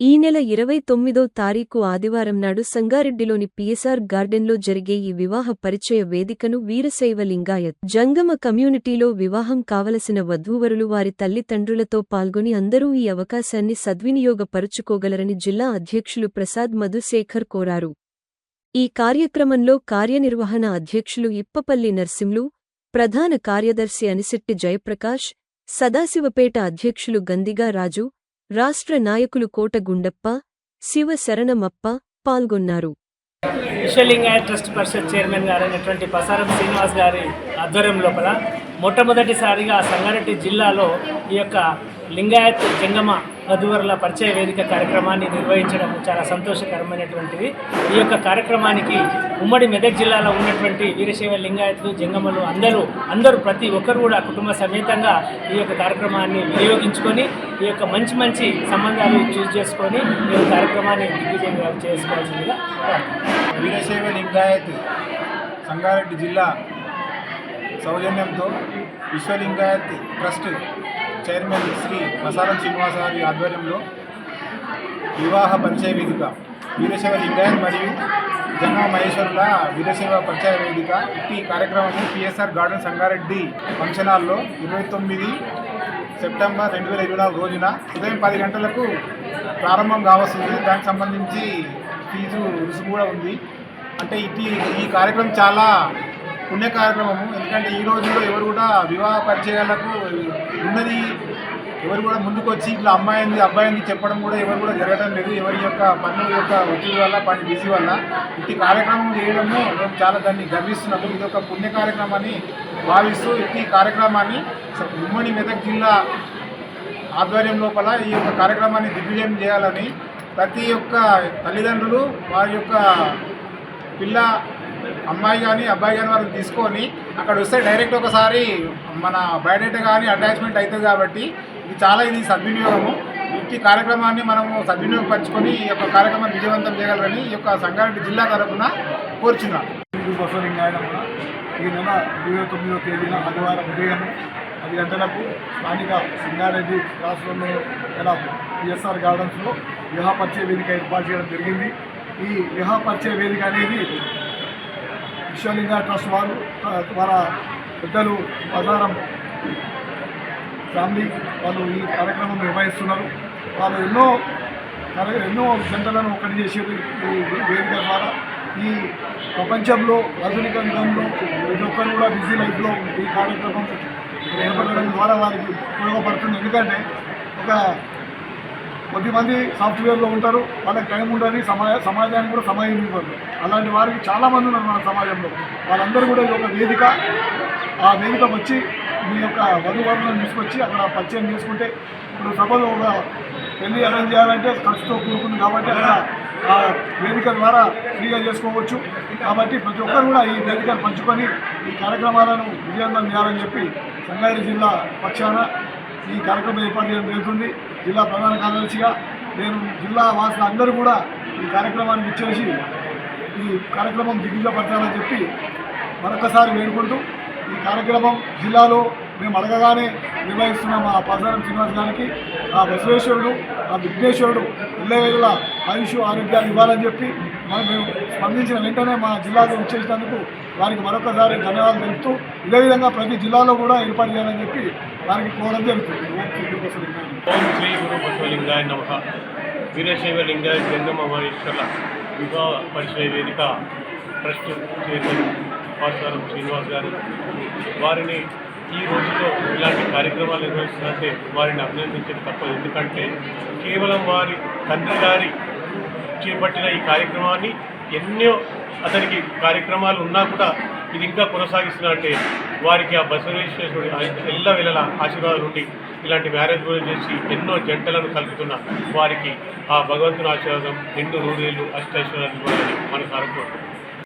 ఈ నెల ఇరవై తొమ్మిదో తారీఖు ఆదివారం నాడు సంగారెడ్డిలోని పిఎస్ఆర్ గార్డెన్లో జరిగే ఈ వివాహ పరిచయ వేదికను వీరశైవ లింగాయత్ జంగమ కమ్యూనిటీలో వివాహం కావలసిన వధూవరులు వారి తల్లిదండ్రులతో పాల్గొని అందరూ ఈ అవకాశాన్ని సద్వినియోగపరుచుకోగలరని జిల్లా అధ్యక్షులు ప్రసాద్ మధుశేఖర్ కోరారు. ఈ కార్యక్రమంలో కార్యనిర్వహణ అధ్యక్షులు ఇప్పపల్లి నర్సింలు ప్రధాన కార్యదర్శి అనిశెట్టి జయప్రకాష్ సదాశివపేట అధ్యక్షులు గందిగా రాజు రాష్ట్ర నాయకులు కోట గుండప్ప శివ శరణమప్ప పాల్గొన్నారు. విశ్వలింగాయ ట్రస్ట్ పరిషత్ చైర్మన్ గారైనటువంటి పసారం శ్రీనివాస్ గారి ఆధ్వర్యం లోపల మొట్టమొదటిసారిగా సంగారెడ్డి జిల్లాలో ఈ యొక్క లింగాయత్ జంగమ వధువరుల పరిచయ వేదిక కార్యక్రమాన్ని నిర్వహించడం చాలా సంతోషకరమైనటువంటిది. ఈ యొక్క కార్యక్రమానికి ఉమ్మడి మెదక్ జిల్లాలో ఉన్నటువంటి వీరశైవ లింగాయతులు జంగమలు అందరూ అందరూ ప్రతి ఒక్కరు కూడా కుటుంబ సమేతంగా ఈ యొక్క కార్యక్రమాన్ని వినియోగించుకొని ఈ యొక్క మంచి మంచి సంబంధాలు చూస్ చేసుకొని ఈ యొక్క కార్యక్రమాన్ని దిగ్విజయం చేసుకోవాల్సిందిగా వీరశైవ లింగాయత్ సంగారెడ్డి జిల్లా సౌజన్యంతో విశ్వలింగాయత్ ట్రస్ట్ చైర్మన్ శ్రీ ప్రసారం శ్రీనివాస గారి ఆధ్వర్యంలో వివాహ పరిచయ వేదిక వీరశైవ లింగాయత్ మరియు జంగమ మహేశ్వరుల వీరశైవ పరిచయ వేదిక ఈ కార్యక్రమం పిఎస్ఆర్ గార్డెన్ సంగారెడ్డి ఫంక్షన్ హాల్లో ఇరవై తొమ్మిది సెప్టెంబర్ రెండు వేల ఇరవై నాలుగు రోజున ఉదయం పది గంటలకు ప్రారంభం కావస్తుంది. దానికి సంబంధించి ఫీజు రుసుము కూడా ఉంది. అంటే ఇది ఈ కార్యక్రమం చాలా పుణ్య కార్యక్రమము ఎందుకంటే ఈ రోజుల్లో ఎవరు కూడా వివాహ పరిచయాలకు ఉన్నది. ఎవరు కూడా ముందుకు వచ్చి ఇట్లా అమ్మాయింది అబ్బాయింది చెప్పడం కూడా ఎవరు కూడా జరగడం లేదు. ఎవరి యొక్క పనుల యొక్క ఒత్తిడి వల్ల పని బిజీ వల్ల. ఇట్టి కార్యక్రమం చేయడము మేము చాలా దాన్ని గర్విస్తున్నాము ఇది ఒక పుణ్య కార్యక్రమాన్ని భావిస్తూ ఇట్టి కార్యక్రమాన్ని ఉమ్మడి మెదక్ జిల్లా ఆధ్వర్యం లోపల ఈ యొక్క కార్యక్రమాన్ని దిగ్విజయం చేయాలని ప్రతి ఒక్క తల్లిదండ్రులు వారి యొక్క పిల్ల అమ్మాయి కానీ అబ్బాయి కానీ వారిని తీసుకొని అక్కడ వస్తే డైరెక్ట్ ఒకసారి మన బయోడేటా కానీ అటాచ్మెంట్ అవుతుంది కాబట్టి ఇది చాలా ఇది సద్వినియోగము. ఈ కార్యక్రమాన్ని మనము సద్వినియోగపరచుకొని ఈ యొక్క కార్యక్రమాన్ని విజయవంతం చేయగలరని ఈ యొక్క సంగారెడ్డి జిల్లా తరఫున కోరుచున్నాను ఈ నెల ఇరవై తొమ్మిదో తేదీన ఆదివారం ఉదయం పది గంటలకు స్థానిక సంగారెడ్డి రాష్ట్రంలో గల పిఎస్ఆర్ గార్డెన్స్లో వివాహ పరిచయ వేదిక ఏర్పాటు చేయడం జరిగింది. ఈ వివాహ పరిచయ వేదిక అనేది విశ్వలింగ ట్రస్ట్ వారు ద్వారా పెద్దలు బజారం ఫ్యామిలీ వాళ్ళు ఈ కార్యక్రమం నిర్వహిస్తున్నారు. వాళ్ళు ఎన్నో ఎన్నో జంటలను ఒకటి చేసేది ఈ వేదిక ద్వారా. ఈ ప్రపంచంలో ఆధునిక యుగంలో ప్రతి ఒక్కరు కూడా బిజీ లైఫ్లో ఈ కార్యక్రమం ఏర్పడడం ద్వారా వారికి ఉపయోగపడుతుంది. ఎందుకంటే ఒక కొద్దిమంది సాఫ్ట్వేర్లో ఉంటారు వాళ్ళకి టైం ఉండని సమాజ సమాజానికి కూడా సమయం ఇవ్వరు. అలాంటి వారికి చాలామంది ఉన్నారు మన సమాజంలో. వాళ్ళందరూ కూడా ఇది ఒక వేదిక ఆ వేదిక వచ్చి మీ యొక్క వధువరులను తీసుకొచ్చి అక్కడ పరిచయం చేసుకుంటే ఇప్పుడు సభలో ఒక పెళ్ళి అరేంజ్ చేయాలంటే ఖర్చుతో కూడుకుంది కాబట్టి అక్కడ ఆ వేదిక ద్వారా ఫ్రీగా చేసుకోవచ్చు. కాబట్టి ప్రతి ఒక్కరు కూడా ఈ వేదికను పంచుకొని ఈ కార్యక్రమాలను విజయవంతం చేయాలని చెప్పి సంగారెడ్డి జిల్లా పక్షాన ఈ కార్యక్రమం ఏర్పాటు చేయడం జరుగుతుంది. జిల్లా ప్రధాన కార్యదర్శిగా నేను జిల్లా వాసులు అందరూ కూడా ఈ కార్యక్రమానికి ఇచ్చేసి ఈ కార్యక్రమం దిగ్విజయపరచాలని చెప్పి మరొకసారి వేడుకుంటూ ఈ కార్యక్రమం జిల్లాలో మేము అడగగానే నిర్వహిస్తున్న మా పాసారం శ్రీనివాస్ గారికి ఆ బసవేశ్వరుడు ఆ విఘ్నేశ్వరుడు ఇళ్ళవేళ ఆయుష్ ఆరోగ్యాలు ఇవ్వాలని చెప్పి మేము స్పందించిన వెంటనే మా జిల్లాలో వచ్చేసినందుకు వారికి మరొకసారి ధన్యవాదాలు తెలుపుతూ ఇదే విధంగా ప్రతి జిల్లాలో కూడా ఏర్పాటు చేయాలని చెప్పి వారికి కోరడం జరుగుతుంది. శ్రీ గురు బసవలింగాయ నమ. వీరశైవ లింగాయ వివాహ పరిచయ వేదిక ట్రస్ట్ చైర్మన్ పాసారం శ్రీనివాస్ గారు. వారిని ఈ రోజుల్లో ఇలాంటి కార్యక్రమాలు నిర్వహిస్తున్నట్టే వారిని అభినందించడం తప్పదు. ఎందుకంటే కేవలం వారి తండ్రి గారి చేపట్టిన ఈ కార్యక్రమాన్ని ఎన్నో అతనికి కార్యక్రమాలు ఉన్నా కూడా ఇది ఇంకా కొనసాగిస్తున్నట్టే. వారికి ఆ బసవేశ్వరుడు ఎల్ల వెళ్ళల ఆశీర్వాదం నుండి ఇలాంటి మ్యారేజ్ కూడా చేసి ఎన్నో జంటలను కలుపుతున్న వారికి ఆ భగవంతుని ఆశీర్వాదం రెండు నూరేళ్ళు అష్టైశ్వర్యాలు మనకు అనుకుంటున్నాం